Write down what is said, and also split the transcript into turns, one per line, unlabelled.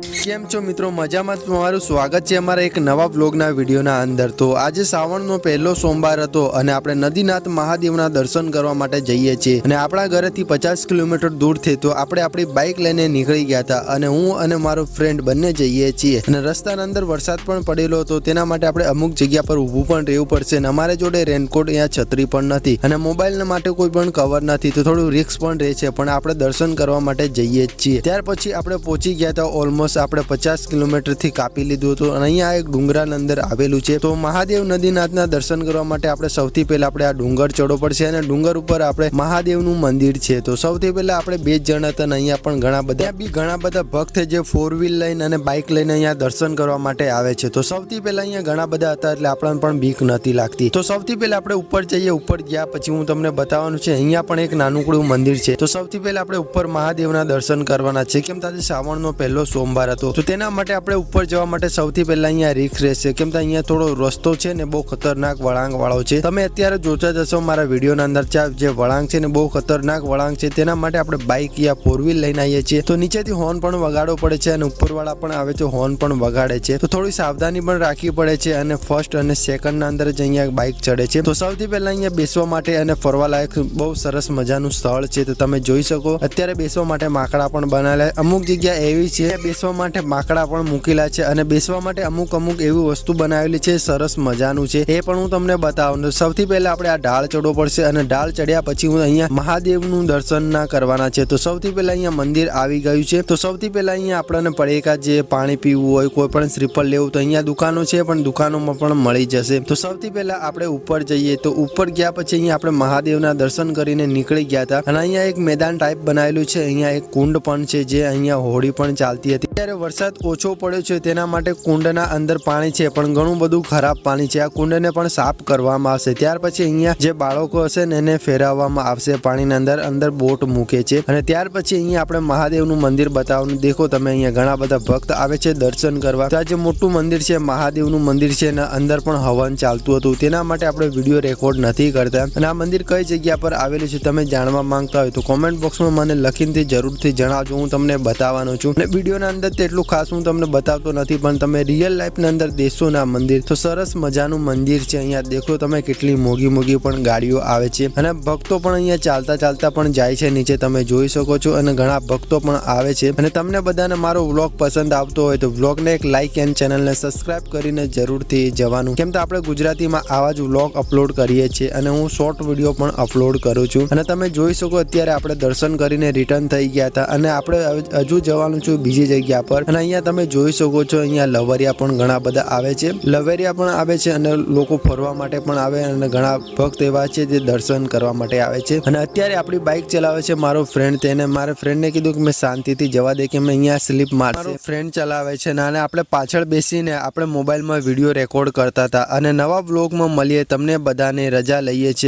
કેમ છો મિત્રો? મજામાં તમારું સ્વાગત છે અમારા એક નવા બ્લોગના વિડીયોના અંદર. તો આજે શ્રાવણનો પહેલો સોમવાર હતો અને આપણે નદીનાથ મહાદેવના દર્શન કરવા માટે જઈએ છીએ. અને આપણા ઘરેથી પચાસ કિલોમીટર દૂર થઈ તો આપણે આપણી બાઇક લઈને નીકળી ગયા હતા અને હું અને મારો ફ્રેન્ડ બંને જઈએ છીએ. અને રસ્તાના અંદર વરસાદ પણ પડેલો હતો, તેના માટે આપણે અમુક જગ્યા પર ઊભું પણ રહેવું પડશે અને અમારે જોડે રેનકોટ અહીંયા છત્રી પણ નથી. અને મોબાઈલના માટે કોઈ પણ કવર નથી, તો થોડું રિસ્ક પણ રહે છે, પણ આપણે દર્શન કરવા માટે જઈએ છીએ. ત્યાર પછી આપણે પહોંચી ગયા હતા ઓલમોસ્ટ આપણે પચાસ કિલોમીટરથી કાપી લીધું હતું અહીંયા એક ડુંગરાના અંદર આવેલું છે. તો મહાદેવ નદીનાથના દર્શન કરવા માટે આપણે સૌથી પહેલા આપણે આ ડુંગર ચડવો પડશે અને ડુંગર ઉપર આપણે મહાદેવનું મંદિર છે. તો સૌથી પહેલા આપણે બે જ જણા હતા અને અહીંયા પણ ઘણા બધા બી ઘણા બધા ભક્ત જે ફોર વ્હીલ લઈને અને બાઇક લઈને અહીંયા દર્શન કરવા માટે આવે છે. તો સૌથી પહેલા અહીંયા ઘણા બધા હતા એટલે આપણને પણ બીક નથી લાગતી. તો સૌથી પહેલા આપણે ઉપર જઈએ, ઉપર ગયા પછી હું તમને બતાવવાનું છે, અહીંયા પણ એક નાનકડું મંદિર છે. તો સૌથી પહેલા આપણે ઉપર મહાદેવના દર્શન કરવાના છે. કેમ તાજે શ્રાવણનો પહેલો સોમવાર હતો. તો તેના માટે આપણે ઉપર જવા માટે સૌથી પહેલા અહીંયા રિક્સ રહેશે. કેમ કે અહીંયા થોડો રસ્તો છે ને બહુ ખતરનાક વળાંક વાળો છે. તમે અત્યારે જોતા જશો મારા વિડીયોના અંદર જે વળાંક છે ને બહુ ખતરનાક વળાંક છે, તેના માટે આપણે બાઇક યા ફોર વ્હીલ લઈને આવીએ છીએ. તો નીચેથી હોર્ન પણ વગાડવો પડે છે અને ઉપરવાળા પણ આવે છે હોર્ન પણ વગાડે છે. તો થોડી સાવધાની પણ રાખવી પડે છે અને ફર્સ્ટ અને સેકન્ડના અંદર જ અહીંયા બાઇક ચડે છે. તો સૌથી પહેલા અહીંયા બેસવા માટે અને ફરવા લાયક બહુ સરસ મજાનું સ્થળ છે, તો તમે જોઈ શકો. અત્યારે બેસવા માટે માકડા પણ બનાવેલા અમુક જગ્યા એવી છે જ્યાં બેસવા માટે માકડા પણ મૂકેલા છે અને બેસવા માટે અમુક અમુક એવી વસ્તુ બનાવેલી છે, સરસ મજાનું છે. એ પણ હું તમને બતાવું. સૌથી પહેલા આપણે આ ઢાળ ચડવો પડશે અને ઢાળ ચડ્યા પછી હું અહીંયા મહાદેવનું દર્શન ના કરવાના છે. તો સૌથી પહેલા અહીંયા મંદિર આવી ગયું છે. તો સૌથી પહેલા અહીંયા આપણને પડેકા જે પાણી પીવું હોય, કોઈ પણ શ્રીફળ લેવું તો અહીંયા દુકાનો છે, પણ દુકાનોમાં પણ મળી જશે. તો સૌથી પહેલા આપણે ઉપર જઈએ. તો ઉપર ગયા પછી અહીંયા આપણે મહાદેવના દર્શન કરીને નીકળી ગયા હતા. અને અહીંયા એક મેદાન ટાઈપ બનાવેલું છે. અહીંયા એક કુંડ પણ છે, જે અહીંયા હોળી પણ ચાલતી હતી. ત્યારે વરસાદ ઓછો પડ્યો છે, તેના માટે કુંડના અંદર પાણી છે, પણ ઘણું બધું ખરાબ પાણી છે. આ કુંડને પણ સાફ કરવામાં આવશે. ત્યાર પછી અહીંયા જે બાળકો હશે ને એને ફેરવવામાં આવશે. પાણીના અંદર અંદર બોટ મૂકે છે. અને ત્યાર પછી અહીંયા આપણે મહાદેવનું મંદિર બતાવવાનું. દેખો તમે અહીંયા ઘણા બધા ભક્ત આવે છે દર્શન કરવા. તો આ જે મોટું મંદિર છે, મહાદેવનું મંદિર છે, એના અંદર પણ હવન ચાલતું હતું. તેના માટે આપણે વીડિયો રેકોર્ડ નથી કરતા. અને આ મંદિર કઈ જગ્યા પર આવેલું છે, તમે જાણવા માંગતા હોય તો કોમેન્ટ બોક્સમાં મને લખીને જરૂરથી જણાવજો. હું તમને બતાવવાનો છું. અને વિડીયોના અંદર તેટલું ખાસ હું તમને બતાવતો નથી, પણ તમે રિયલ લાઈફની અંદર દેશો ના મંદિર, તો સરસ મજાનું મંદિર છે. અહીંયા દેખો તમે કેટલી મોગી મોગી પણ ગાડીઓ આવે છે. અને ભક્તો પણ અહીંયા ચાલતા ચાલતા પણ જાય છે. નીચે તમે જોઈ શકો છો અને ઘણા ભક્તો પણ આવે છે. અને તમને બધાને મારો વ્લોગ પસંદ આવતો હોય તો વ્લોગને એક લાઇક એન્ડ ચેનલને સબસ્ક્રાઇબ કરીને જરૂરથી જવાનું. કેમ તો આપણે ગુજરાતીમાં આવા જ વ્લોગ અપલોડ કરીએ છીએ અને હું શોર્ટ વીડિયો પણ અપલોડ કરું છું. અને તમે જોઈ શકો અત્યારે આપણે દર્શન કરીને રિટર્ન થઈ ગયા હતા. અને આપણે હજુ જવાનું છું બીજી જગ્યા પર. અને અહીંયા તમે જોઈ શકો છો, અહીંયા લવરિયા પણ ઘણા બધા આવે છે. લવેરિયા પણ આવે છે અને લોકો ફરવા માટે પણ આવે અને ઘણા ભક્ત એવા છે જે દર્શન કરવા માટે આવે છે. અને અત્યારે આપણી બાઇક ચલાવે છે મારો ફ્રેન્ડ તેને. મારા ફ્રેન્ડને કીધું કે મેં શાંતિથી જવા દે કે મેં અહીંયા સ્લીપ મારશે. ફ્રેન્ડ ચલાવે છે અને આપણે પાછળ બેસીને આપણે મોબાઈલમાં વીડિયો રેકોર્ડ કરતા હતા. અને નવા વ્લોગમાં મળીએ, તમને બધાને રજા લઈએ છીએ.